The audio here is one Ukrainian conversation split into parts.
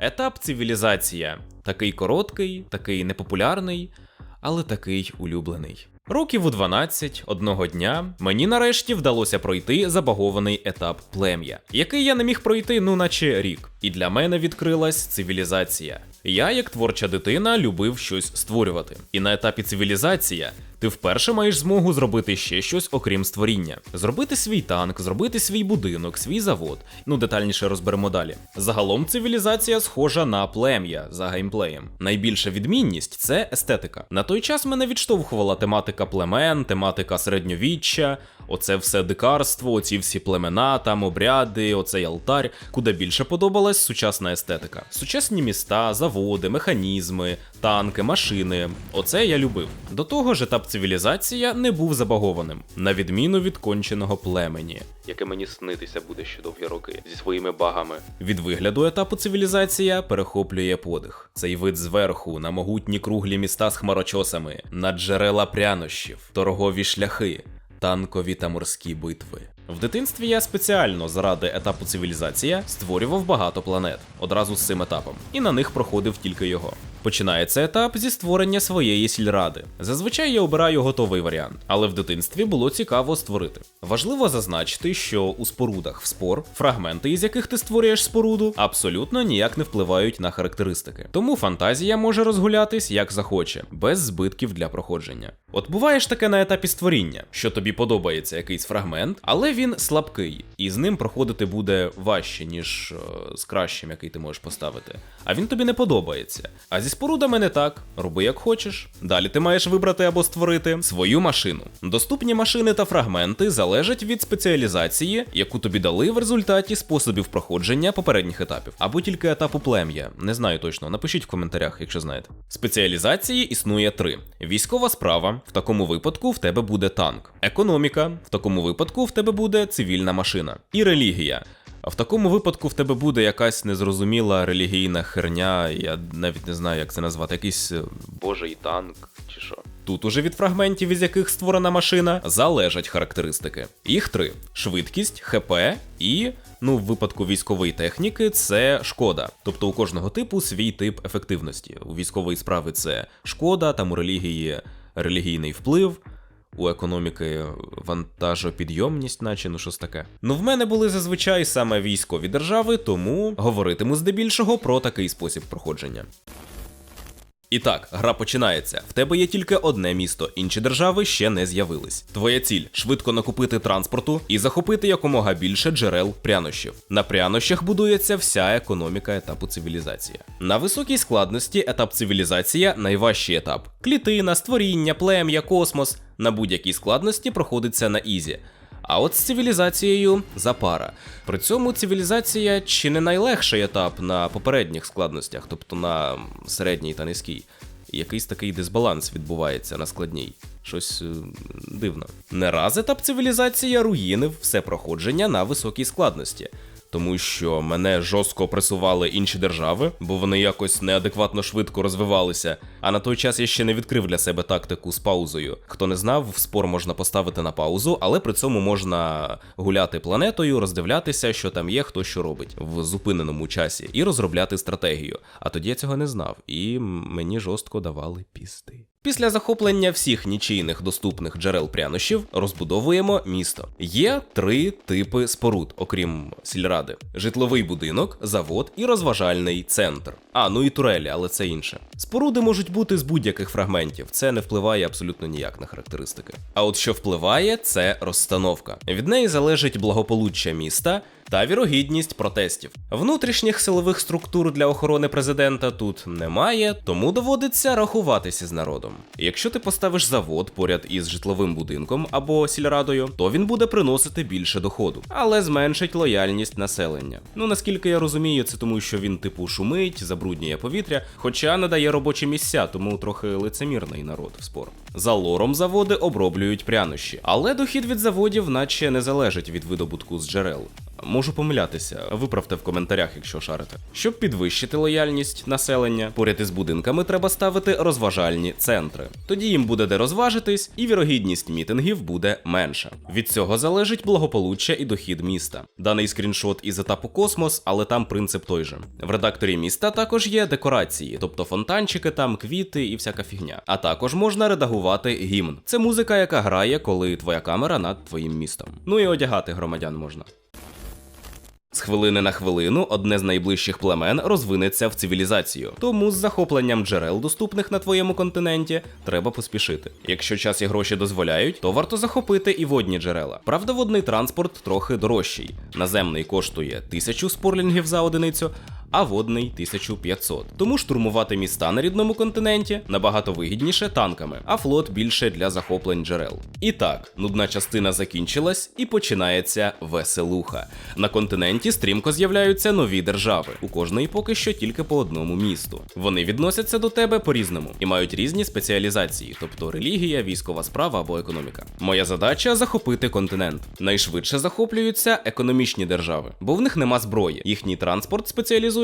Етап цивілізація. Такий короткий, такий непопулярний, але такий улюблений. Років у 12 одного дня мені нарешті вдалося пройти забагований етап плем'я, який я не міг пройти, ну наче рік. І для мене відкрилась цивілізація. Я, як творча дитина, любив щось створювати. І на етапі цивілізація ти вперше маєш змогу зробити ще щось окрім створіння: зробити свій танк, зробити свій будинок, свій завод. Ну детальніше розберемо далі. Загалом цивілізація схожа на плем'я за геймплеєм. Найбільша відмінність це естетика. На той час мене відштовхувала тематика племен, тематика середньовіччя, оце все дикарство, оці всі племена, там обряди, оцей алтар. Куди більше подобалась сучасна естетика. Сучасні міста, заводи, механізми, танки, машини. Оце я любив. До того ж, етап цивілізація не був забагованим, на відміну від конченого племені, яке мені снитися буде ще довгі роки зі своїми багами. Від вигляду етапу цивілізація перехоплює подих. Цей вид зверху на могутні круглі міста з хмарочосами, на джерела прянощів, торгові шляхи, танкові та морські битви. В дитинстві я спеціально заради етапу цивілізація створював багато планет одразу з цим етапом, і на них проходив тільки його. Починається етап зі створення своєї сільради. Зазвичай я обираю готовий варіант, але в дитинстві було цікаво створити. Важливо зазначити, що у спорудах в спор фрагменти, із яких ти створюєш споруду, абсолютно ніяк не впливають на характеристики. Тому фантазія може розгулятись як захоче, без збитків для проходження. От буває ж таке на етапі створіння, що тобі подобається якийсь фрагмент, але він слабкий, і з ним проходити буде важче, ніж е, з кращим, який ти можеш поставити. А він тобі не подобається. А зі спорудами не так. Роби як хочеш. Далі ти маєш вибрати або створити свою машину. Доступні машини та фрагменти залежать від спеціалізації, яку тобі дали в результаті способів проходження попередніх етапів, або тільки етапу плем'я. Не знаю точно. Напишіть в коментарях, якщо знаєте. Спеціалізації існує три: військова справа. В такому випадку в тебе буде танк, економіка. В такому випадку в тебе буде цивільна машина, і релігія. А в такому випадку в тебе буде якась незрозуміла релігійна херня, я навіть не знаю, як це назвати, якийсь е, божий танк чи що. Тут уже від фрагментів, із яких створена машина, залежать характеристики. Їх три: швидкість, ХП і, ну, в випадку військової техніки, це шкода. Тобто у кожного типу свій тип ефективності. У військової справи це шкода, там у релігії релігійний вплив. У економіки вантажопідйомність, наче ну щось таке. Ну в мене були зазвичай саме військові держави, тому говоритиму здебільшого про такий спосіб проходження. І так, гра починається. В тебе є тільки одне місто, інші держави ще не з'явились. Твоя ціль швидко накупити транспорту і захопити якомога більше джерел прянощів. На прянощах будується вся економіка етапу цивілізації. На високій складності етап цивілізація найважчий етап. Клітина, створіння, плем'я, космос. На будь-якій складності проходиться на ізі. А от з цивілізацією запара. При цьому цивілізація чи не найлегший етап на попередніх складностях, тобто на середній та низькій. Якийсь такий дисбаланс відбувається на складній. Щось е, дивно. Не раз етап цивілізація руїнив все проходження на високій складності. Тому що мене жорстко пресували інші держави, бо вони якось неадекватно швидко розвивалися. А на той час я ще не відкрив для себе тактику з паузою. Хто не знав, в спор можна поставити на паузу, але при цьому можна гуляти планетою, роздивлятися, що там є, хто що робить в зупиненому часі, і розробляти стратегію. А тоді я цього не знав, і мені жорстко давали пісти. Після захоплення всіх нічийних доступних джерел прянощів розбудовуємо місто. Є три типи споруд, окрім сільради: житловий будинок, завод і розважальний центр. А, ну і турелі, але це інше. Споруди можуть бути з будь-яких фрагментів, це не впливає абсолютно ніяк на характеристики. А от що впливає, це розстановка. Від неї залежить благополуччя міста та вірогідність протестів. Внутрішніх силових структур для охорони президента тут немає, тому доводиться рахуватися з народом. Якщо ти поставиш завод поряд із житловим будинком або сільрадою, то він буде приносити більше доходу, але зменшить лояльність населення. Ну наскільки я розумію, це тому, що він типу шумить, забруднює повітря, хоча надає робочі місця, тому трохи лицемірний народ в спор. За лором заводи оброблюють прянощі, але дохід від заводів наче не залежить від видобутку з джерел. Можу помилятися, виправте в коментарях, якщо шарите. Щоб підвищити лояльність населення, поряд із будинками треба ставити розважальні центри. Тоді їм буде де розважитись, і вірогідність мітингів буде менша. Від цього залежить благополуччя і дохід міста. Даний скріншот із етапу Космос, але там принцип той же. В редакторі міста також є декорації, тобто фонтанчики, там квіти і всяка фігня. А також можна редагувати гімн. Це музика, яка грає, коли твоя камера над твоїм містом. Ну і одягати громадян можна. З хвилини на хвилину одне з найближчих племен розвинеться в цивілізацію. Тому з захопленням джерел, доступних на твоєму континенті, треба поспішити. Якщо час і гроші дозволяють, то варто захопити і водні джерела. Правда, водний транспорт трохи дорожчий. Наземний коштує 1000 спорлінгів за одиницю. А водний 1500. Тому штурмувати міста на рідному континенті набагато вигідніше танками, а флот більше для захоплень джерел. І так, нудна частина закінчилась і починається веселуха. На континенті стрімко з'являються нові держави, у кожної поки що тільки по одному місту. Вони відносяться до тебе по-різному і мають різні спеціалізації, тобто релігія, військова справа або економіка. Моя задача захопити континент. Найшвидше захоплюються економічні держави, бо в них нема зброї. Їхній транспорт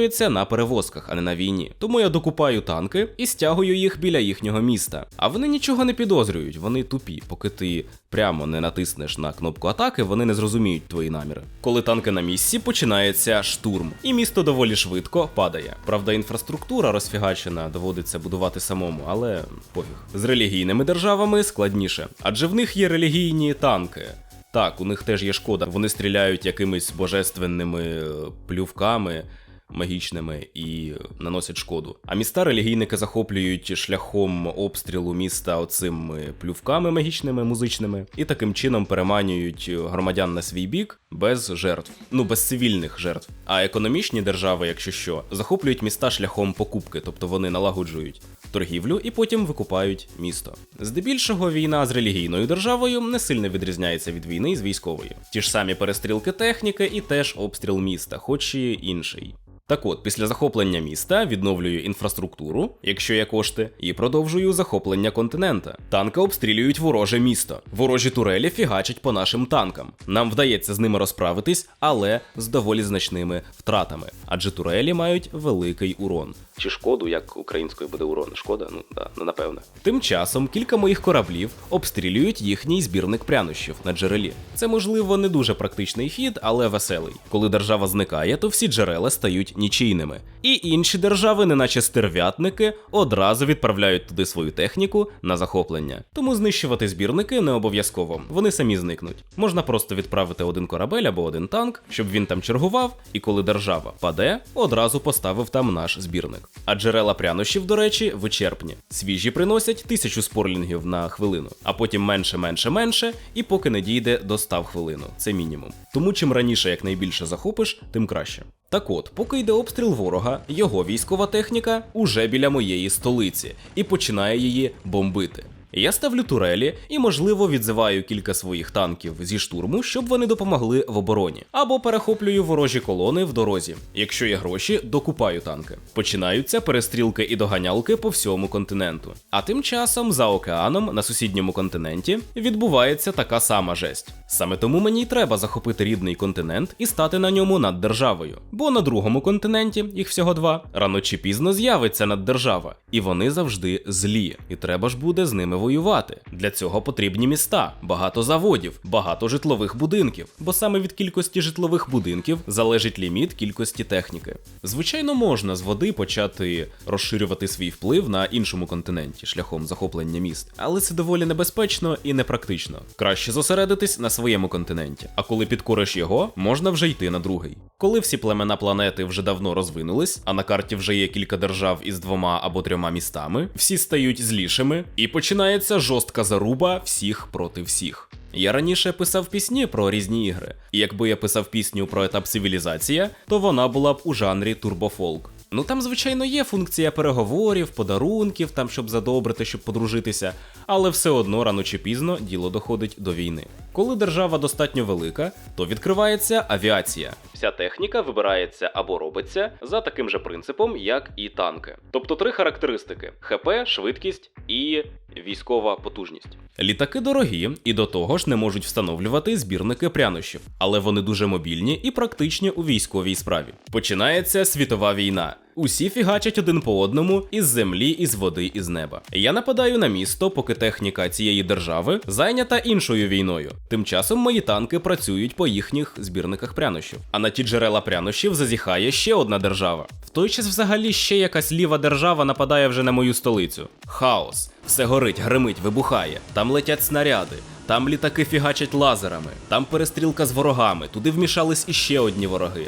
спеціалізується на перевозках, а не на війні. Тому я докупаю танки і стягую їх біля їхнього міста. А вони нічого не підозрюють, вони тупі. Поки ти прямо не натиснеш на кнопку атаки, вони не зрозуміють твої наміри. Коли танки на місці, починається штурм, і місто доволі швидко падає. Правда, інфраструктура розфігачена, доводиться будувати самому, але пофіг. З релігійними державами складніше, адже в них є релігійні танки. Так, у них теж є шкода. Вони стріляють якимись божественними е, плювками магічними і наносять шкоду. А міста релігійники захоплюють шляхом обстрілу міста оцими плювками магічними, музичними, і таким чином переманюють громадян на свій бік без жертв, ну без цивільних жертв. А економічні держави, якщо що, захоплюють міста шляхом покупки, тобто вони налагоджують торгівлю і потім викупають місто. Здебільшого війна з релігійною державою не сильно відрізняється від війни з військовою. Ті ж самі перестрілки техніки і теж обстріл міста, хоч і інший. Так от, після захоплення міста відновлюю інфраструктуру, якщо є кошти, і продовжую захоплення континента. Танки обстрілюють вороже місто. Ворожі турелі фігачать по нашим танкам. Нам вдається з ними розправитись, але з доволі значними втратами, адже турелі мають великий урон. Чи шкоду, як українською буде урон? Шкода? Ну да, ну напевне. Тим часом кілька моїх кораблів обстрілюють їхній збірник прянощів на джерелі. Це можливо не дуже практичний хід, але веселий. Коли держава зникає, то всі джерела стають нічийними. І інші держави, неначе стерв'ятники, одразу відправляють туди свою техніку на захоплення. Тому знищувати збірники не обов'язково, вони самі зникнуть. Можна просто відправити один корабель або один танк, щоб він там чергував, і коли держава паде, одразу поставив там наш збірник. А джерела прянощів, до речі, вичерпні. Свіжі приносять тисячу спорлінгів на хвилину, а потім менше, менше, менше, і поки не дійде до 100 хвилину. Це мінімум. Тому чим раніше якнайбільше захопиш, тим краще. Так от, поки йде обстріл ворога, його військова техніка уже біля моєї столиці і починає її бомбити. Я ставлю турелі і, можливо, відзиваю кілька своїх танків зі штурму, щоб вони допомогли в обороні, або перехоплюю ворожі колони в дорозі. Якщо є гроші, докупаю танки. Починаються перестрілки і доганялки по всьому континенту. А тим часом за океаном на сусідньому континенті відбувається така сама жесть. Саме тому мені й треба захопити рідний континент і стати на ньому над державою. Бо на другому континенті, їх всього два, рано чи пізно з'явиться наддержава, і вони завжди злі, і треба ж буде з ними воювати. Для цього потрібні міста, багато заводів, багато житлових будинків, бо саме від кількості житлових будинків залежить ліміт кількості техніки. Звичайно, можна з води почати розширювати свій вплив на іншому континенті шляхом захоплення міст, але це доволі небезпечно і непрактично. Краще зосередитись на своєму континенті, а коли підкориш його, можна вже йти на другий. Коли всі племена планети вже давно розвинулись, а на карті вже є кілька держав із двома або трьома містами, всі стають злішими, і починається жорстка заруба всіх проти всіх. Я раніше писав пісні про різні ігри, і якби я писав пісню про етап цивілізація, то вона була б у жанрі турбофолк. Ну там, звичайно, є функція переговорів, подарунків, там щоб задобрити, щоб подружитися. але все одно рано чи пізно діло доходить до війни. Коли держава достатньо велика, то відкривається авіація. Вся техніка вибирається або робиться за таким же принципом, як і танки. Тобто три характеристики: ХП, швидкість і військова потужність. Літаки дорогі і до того ж не можуть встановлювати збірники прянощів, але вони дуже мобільні і практичні у військовій справі. Починається світова війна. Усі фігачать один по одному із землі, із води, із неба. Я нападаю на місто, поки техніка цієї держави зайнята іншою війною. Тим часом мої танки працюють по їхніх збірниках прянощів. А на ті джерела прянощів зазіхає ще одна держава. Той час взагалі ще якась ліва держава нападає вже на мою столицю. Хаос. Все горить, гримить, вибухає. Там летять снаряди. Там літаки фігачать лазерами, там перестрілка з ворогами, туди вмішались іще одні вороги.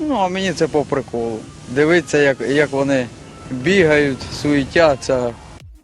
Ну, а мені це по приколу. Дивитися, як, як вони бігають, суетяться.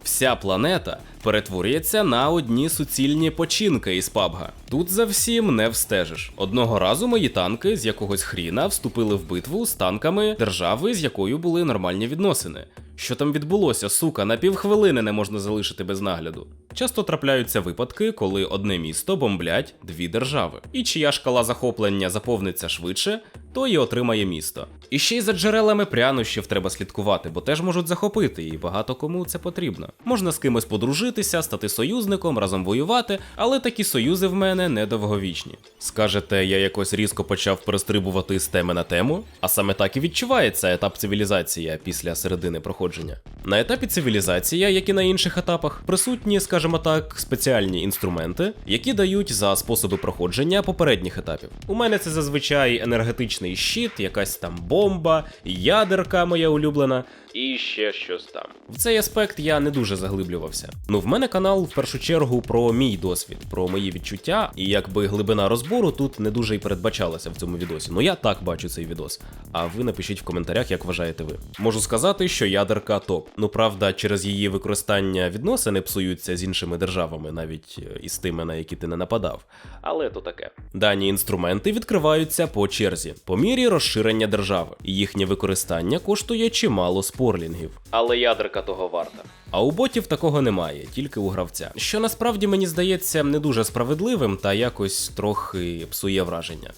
Вся планета перетворюється на одні суцільні починки із пабга. Тут за всім не встежиш. Одного разу мої танки з якогось хріна вступили в битву з танками держави, з якою були нормальні відносини. Що там відбулося, сука, на півхвилини не можна залишити без нагляду. Часто трапляються випадки, коли одне місто бомблять дві держави. І чия шкала захоплення заповниться швидше, то і отримає місто. І ще й за джерелами прянощів треба слідкувати, бо теж можуть захопити, і багато кому це потрібно. Можна з кимось подружитися, стати союзником, разом воювати, але такі союзи в мене недовговічні. Скажете, я якось різко почав перестрибувати з теми на тему, а саме так і відчувається етап цивілізації після середини проходження. На етапі цивілізація, як і на інших етапах, присутні, скажімо так, спеціальні інструменти, які дають за способи проходження попередніх етапів. У мене це зазвичай енергетичний щит, якась там бомба, ядерка моя улюблена. І ще щось там. В цей аспект я не дуже заглиблювався. Ну, в мене канал в першу чергу про мій досвід, про мої відчуття, і якби глибина розбору тут не дуже і передбачалася в цьому відосі. Ну я так бачу цей відос. А ви напишіть в коментарях, як вважаєте ви. Можу сказати, що ядерка топ. Ну правда, через її використання відносини псуються з іншими державами, навіть е, із тими, на які ти не нападав. Але то таке. Дані інструменти відкриваються по черзі, по мірі розширення держави. І їхнє використання коштує чимало спорлінгів. Але ядерка того варта. А у ботів такого немає, тільки у гравця. Що насправді мені здається не дуже справедливим та якось трохи псує враження.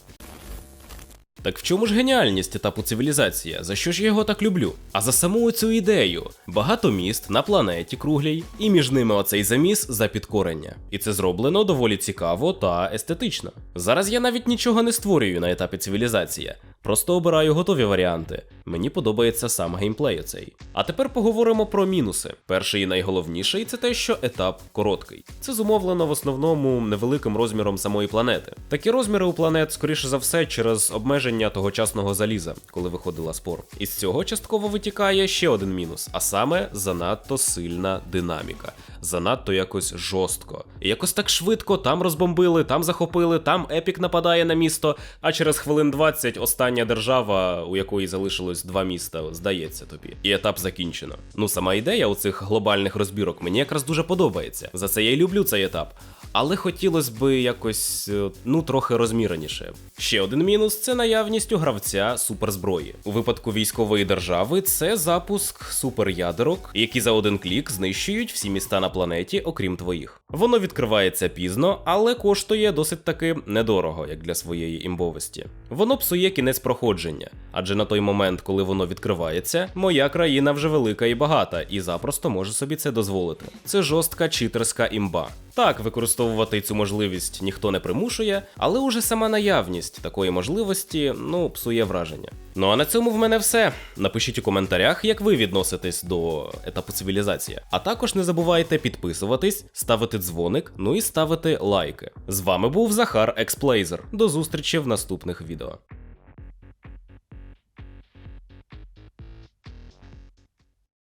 Так в чому ж геніальність етапу цивілізації? За що ж я його так люблю? А за саму цю ідею: багато міст на планеті круглій, і між ними оцей заміс за підкорення. І це зроблено доволі цікаво та естетично. Зараз я навіть нічого не створюю на етапі цивілізації. Просто обираю готові варіанти. Мені подобається сам геймплей оцей. А тепер поговоримо про мінуси. Перший і найголовніший це те, що етап короткий. Це зумовлено в основному невеликим розміром самої планети. Такі розміри у планет, скоріше за все, через обмеження тогочасного заліза, коли виходила спор. Із цього частково витікає ще один мінус, а саме занадто сильна динаміка. Занадто якось жорстко. І якось так швидко там розбомбили, там захопили, там епік нападає на місто, а через хвилин 20 остання держава, у якої залишилось два міста, здається тобі. І етап закінчено. Ну, сама ідея у цих глобальних розбірок мені якраз дуже подобається. За це я й люблю цей етап. Але хотілося би якось е, ну трохи розміреніше. Ще один мінус це наявність у гравця суперзброї. У випадку військової держави це запуск суперядерок, які за один клік знищують всі міста на планеті, окрім твоїх. Воно відкривається пізно, але коштує досить таки недорого, як для своєї імбовості. Воно псує кінець проходження, адже на той момент, коли воно відкривається, моя країна вже велика і багата, і запросто може собі це дозволити. Це жорстка читерська імба. Так, використовувати цю можливість ніхто не примушує, але уже сама наявність такої можливості ну псує враження. Ну а на цьому в мене все. Напишіть у коментарях, як ви відноситесь до етапу цивілізації. А також не забувайте підписуватись, ставити дзвоник, ну і ставити лайки. З вами був Захар Експлейзер. До зустрічі в наступних відео.